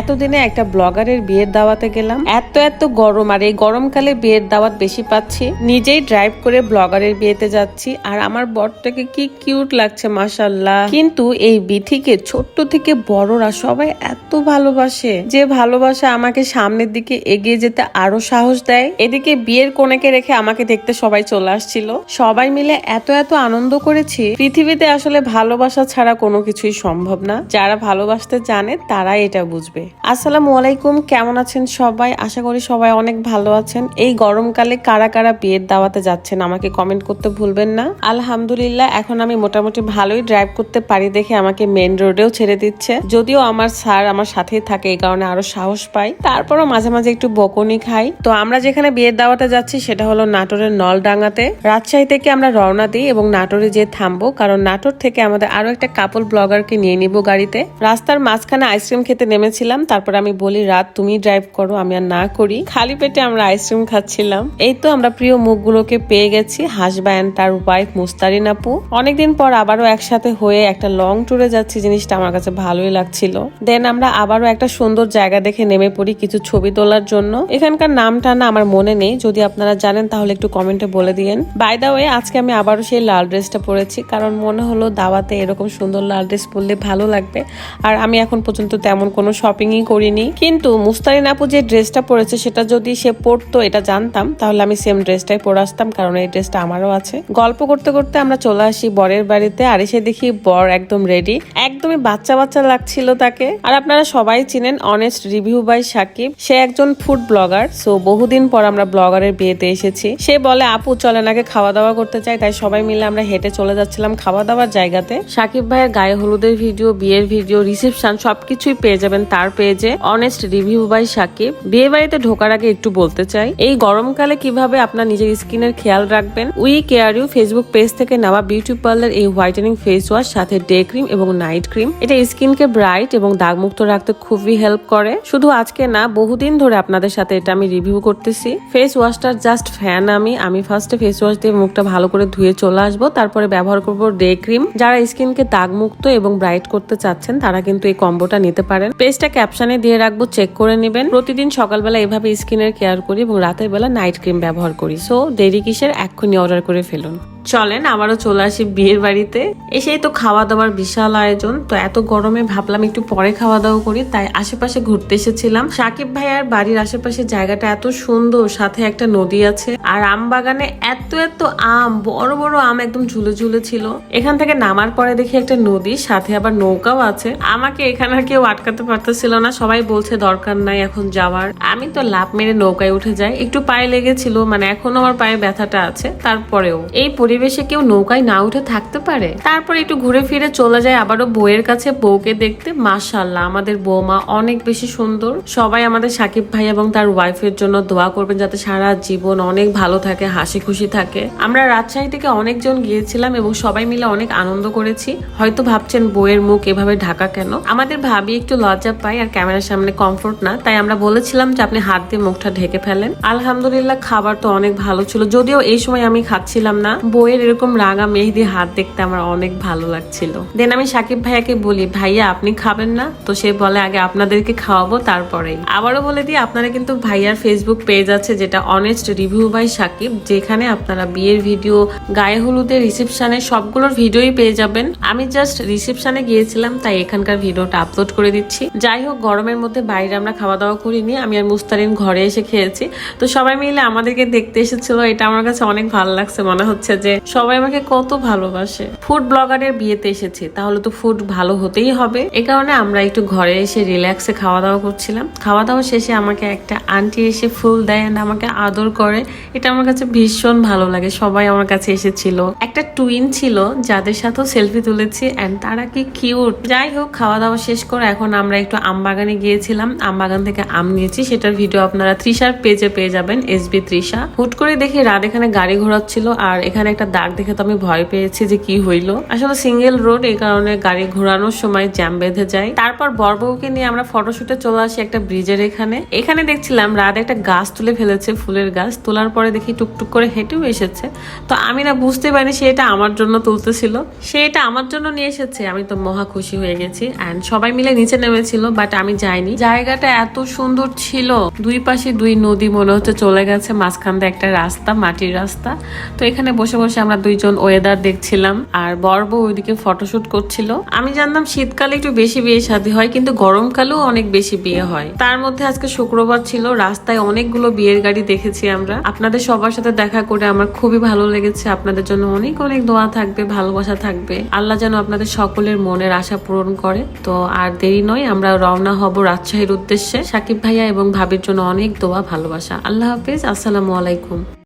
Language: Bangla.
এতদিনে একটা ব্লগারের বিয়ের দাওয়াতে গেলাম। এত এত গরম, আর এই গরমকালে বিয়ের দাওয়াত বেশি পাচ্ছি। নিজেই ড্রাইভ করে ব্লগারের বিয়েতে যাচ্ছি, আর আমার বরটাকে কি কিউট লাগছে মাসাল্লাহ কিন্তু এই বিথিকে, ছোট্ট থেকে বড়রা সবাই এত ভালোবাসে যে ভালোবাসা আমাকে সামনের দিকে এগিয়ে যেতে আরও সাহস দেয়। এদিকে বিয়ের কোণেকে রেখে আমাকে দেখতে সবাই চলে আসছিল। সবাই মিলে এত এত আনন্দ করেছি। পৃথিবীতে আসলে ভালোবাসা ছাড়া কোনো কিছুই সম্ভব না। যারা ভালোবাসতে জানে তারাই এটা বুঝবে। আসসালামু আলাইকুম, কেমন আছেন সবাই? আশা করি সবাই অনেক ভালো আছেন। এই গরমকালে কারা কারা বিয়ের দাওয়াতে যাচ্ছেন আমাকে কমেন্ট করতে ভুলবেন না। আলহামদুলিল্লাহ, এখন আমি মোটামুটি ভালোই ড্রাইভ করতে পারি দেখে আমাকে মেন রোডেও ছেড়ে দিচ্ছে। যদিও আমার স্যার আমার সাথেই থাকে, এই কারণে আরও সাহস পাই। তারপরও মাঝে মাঝে একটু বকুনি খাই। তো আমরা যেখানে বিয়ের দাওয়াতে যাচ্ছি সেটা হলো নাটোরের নলডাঙ্গাতে। রাজশাহী থেকে আমরা রওনা দিই এবং নাটোরে যেয়ে থামবো, কারণ নাটোর থেকে আমাদের আরও একটা কাপল ব্লগারকে নিয়ে নিব গাড়িতে। রাস্তার মাঝখানে আইসক্রিম খেতে নেমেছিলাম। তারপর আমি বলি, রাত, তুমি ড্রাইভ করো, আমি আর না করি। খালি পেটে আমরা আইসক্রিম খাচ্ছিলাম। এই তো আমরা প্রিয় মুখগুলোকে পেয়ে গেছি হাসব্যান্ড তার ওয়াইফ মুস্তারিন আপু। অনেকদিন পর আবারও একসাথে হয়ে একটা লং ট্যুরে যাচ্ছি, জিনিসটা আমার কাছে ভালোই লাগছিল। দেন আমরা আবারও একটা সুন্দর জায়গা দেখে নেমে পড়ি কিছু ছবি তোলার জন্য। এখানকার নামটা না আমার মনে নেই, যদি আপনারা জানেন তাহলে একটু কমেন্টে বলে দিয়েন। বাই দা ওয়ে আজকে আমি আবারও সেই লাল ড্রেসটা পরেছি, কারণ মনে হলো দাওয়াতে এরকম সুন্দর লাল ড্রেস পরলে ভালো লাগবে। আর আমি এখন পর্যন্ত তেমন কোনো শপিংই করিনি। কিন্তু মুস্তারিন আপু যে ড্রেসটা পরেছে, সেটা যদি সে পরতো, এটা জানতাম। তাহলে আমি সেম ড্রেসটাই পরে আসতাম, কারণ এই ড্রেসটা আমারও আছে। গল্প করতে করতে আমরা চলে আসি বরের বাড়িতে। আর এসে দেখি বর একদম রেডি একদমই বাচ্চা বাচ্চা লাগছিল তাকে। আর আপনারা সবাই চিনেন অনেস্ট রিভিউ বাই সাকিব। সে একজন ফুড ব্লগার সো বহুদিন পর আমরা ব্লগারের বিয়েতে এসেছি। সে বলে, আপু, চলেন, আগে খাওয়া দাওয়া করতে চাই। তাই সবাই মিলে আমরা হেঁটে চলে যাচ্ছিলাম খাওয়া দাওয়ার জায়গাতে। সাকিব ভাইয়ের গায়ে হলুদের ভিডিও বিয়ের ভিডিও রিসেপশন সবকিছুই পেয়ে যাবেন তার পেজে অনেস্ট রিভিউ বাই সাকিব। বিয়ে বাড়িতে ঢোকার আগে একটু বলতে চাই, এই গরমকালে কীভাবে আপনার নিজের স্কিনের খেয়াল রাখবেন? We care you Facebook page থেকে নেওয়া বিউটি পার্লার এই হোয়াইটেনিং ফেস ওয়াশ সাথে ডে ক্রিম এবং নাইট ক্রিম এটা স্কিনকে ব্রাইট এবং দাগমুক্ত রাখতে খুবই হেল্প করে। শুধু আজকে না, বহুদিন ধরে আপনাদের সাথে এটা আমি রিভিউ করতেছি। ফেস ওয়াশটার জাস্ট ফ্যান আমি। আমি ফার্স্টে ফেস ওয়াশ দিয়ে মুখটা ভালো করে ধুয়ে চলে আসব, তারপরে ব্যবহার করব ডে ক্রিম যারা স্কিনকে দাগমুক্ত এবং ব্রাইট করতে চাচ্ছেন, তারা কিন্তু এই কম্বোটা নিতে পারেন। পেজটা ক্যাপশনে দিয়ে রাখব, চেক করে নেবেন। প্রতিদিন সকালবেলা এভাবে স্কিনের কেয়ার করি এবং রাতের বেলা নাইট ক্রিম ব্যবহার করি। সো দেরি কিসের? এক্ষুনি অর্ডার করে ফেলুন। চলেন, আবারও চলে আসি বিয়ের বাড়িতে। এসেই তো খাওয়া দাওয়ার বিশাল আয়োজন। তো এত গরমে ভাবলাম একটু পরে খাওয়া দাওয়া করি। তাই আশেপাশে ঘুরতে এসেছিলাম। সাকিব ভাইয়ার বাড়ির আশেপাশে জায়গাটা এত সুন্দর, সাথে একটা নদী আছে। আর আম বাগানে এত এত আম, বড় বড় আম একদম ঝুলে ঝুলে ছিল। এখান থেকে নামার পরে দেখি একটা নদী, সাথে আবার নৌকাও আছে। আমাকে এখানে আর কেউ আটকাতে পারতেছিল না। সবাই বলছে, দরকার নাই এখন যাওয়ার। আমি তো লাভ মেরে নৌকায় উঠে যাই। একটু পায়ে লেগেছিল মানে এখনও আমার পায়ে ব্যথাটা আছে, তারপরেও। এই পরিবেশে কেউ নৌকায় না উঠে থাকতে পারে? তারপর একটু ঘুরে ফিরে চলে যায় আবারও বউয়ের কাছে বউকে দেখতে। মাশাল্লাহ আমাদের বৌমা অনেক বেশি সুন্দর। সবাই আমাদের সাকিব ভাই এবং তার ওয়াইফের জন্য দোয়া করবেন যাতে সারা জীবন অনেক ভালো থাকে, হাসি খুশি থাকে। আমরা রাজশাহী থেকে অনেকজন গিয়েছিলাম এবং সবাই মিলে অনেক আনন্দ করেছি। হয়তো ভাবছেন বউয়ের মুখ এভাবে ঢাকা কেন? আমাদের ভাবি একটু লজ্জা পাই আর ক্যামেরার সামনে কমফোর্ট না, তাই আমরা বলেছিলাম যে আপনি হাত দিয়ে মুখটা ঢেকে ফেলেন। আলহামদুলিল্লাহ, খাবার তো অনেক ভালো ছিল, যদিও এই সময় আমি খাচ্ছিলাম না। বইয়ের এরকম রাঙা মেহেদি হাত দেখতে আমার অনেক ভালো লাগছিল। দেন আমি সাকিব ভাইয়াকে বলি, ভাইয়া, আপনি খাবেন না? তো সে বলে, আগে আপনাদেরকে খাওয়াবো, তারপরেই। আবারও বলে দিই, আপনারা কিন্তু ভাইয়ার ফেসবুক পেজ আছে যেটা অনেস্ট রিভিউ বাই সাকিব, যেখানে আপনারা বিয়ের ভিডিও গায়ে হলুদের রিসেপশনে সবগুলোর ভিডিওই পেয়ে যাবেন। আমি জাস্ট রিসেপশনে গিয়েছিলাম, তাই এখানকার ভিডিওটা আপলোড করে দিচ্ছি। যাই হোক, গরমের মধ্যে বাইরে আমরা খাওয়া দাওয়া করিনি, আমি আর মুস্তারিন ঘরে এসে খেয়েছি। তো সবাই মিলে আমাদেরকে দেখতে এসেছিল, এটা আমার কাছে অনেক ভালো লাগছে, মনে হচ্ছে যে সবাই আমাকে কত ভালোবাসে। ফুড ব্লগারের বিয়েতে এসেছি, তাহলে তো ফুড ভালো হতেই হবে। এ কারণে আমরা একটু ঘরে এসে রিল্যাক্সে খাওয়া দাওয়া করছিলাম। খাওয়া দাওয়া শেষে আমাকে একটা আন্টি এসে ফুল দেয় and আমাকে আদর করে। এটা আমার কাছে ভীষণ ভালো লাগে, সবাই আমার কাছে এসেছিল। একটা টুইন ছিল, যাদের সাথেও সেলফি তুলেছি এন্ড তারা কি কিউট যাই হোক খাওয়া দাওয়া শেষ করে এখন আমরা একটু আম বাগানে গিয়েছিলাম। আম বাগান থেকে আম নিয়েছি, সেটার ভিডিও আপনারা ত্রিশার পেজে পেয়ে যাবেন এসবি ত্রিশা হুট করে দেখি রাত এখানে গাড়ি ঘোরাচ্ছিল আর এখানে একটা একটা দাগ দেখে তো আমি ভয় পেয়েছি যে কি হইল। আসলে সিঙ্গেল রোড, এই কারণে গাড়ি ঘোরানোর সময় জ্যাম বেঁধে যায়। তারপর বরবউকে নিয়ে আমরা ফটোশুটে চলে আসি একটা ব্রিজের এখানে। এখানে দেখছিলাম রাত একটা গাছ তুলে ফেলেছে, ফুলের গাছ। তোলার পরে দেখি টুকটুক করে হেঁটেও এসেছে। তো আমি না বুঝতে পারিনি সে এটা আমার জন্য তুলতেছিল। সে এটা আমার জন্য নিয়ে এসেছে। আমি তো মহা খুশি হয়ে গেছি। অ্যান্ড সবাই মিলে নিচে নেমেছিল বাট আমি যাইনি। জায়গাটা এত সুন্দর ছিল। দুই পাশে দুই নদী মনে হচ্ছে চলে গেছে। মাঝখান দিয়ে একটা রাস্তা, মাটির রাস্তা। তো এখানে বসে বসে আমরা দুইজন ওয়েদার দেখছিলাম, আর বর্ব ওইদিকে ফটোশুট করছিল। আমি জানতাম শীতকালে একটু বেশি বিয়ে শাদী হয়, কিন্তু গরমকালেও অনেক বেশি বিয়ে হয়। তার মধ্যে আজকে শুক্রবার ছিল, রাস্তায় অনেকগুলো বিয়ের গাড়ি দেখেছি আমরা। আপনাদের সবার সাথে দেখা করে আমার খুবই ভালো লেগেছে। আপনাদের জন্য অনেক অনেক দোয়া থাকবে, ভালোবাসা থাকবে। আল্লাহ যেন আপনাদের সকলের মনের আশা পূরণ করে। তো আর দেরি নয়, আমরা রওনা হব রাজশাহীর উদ্দেশ্যে। সাকিব ভাইয়া এবং ভাবির জন্য অনেক দোয়া, ভালোবাসা। আল্লাহ হাফিজ, আসসালামু আলাইকুম।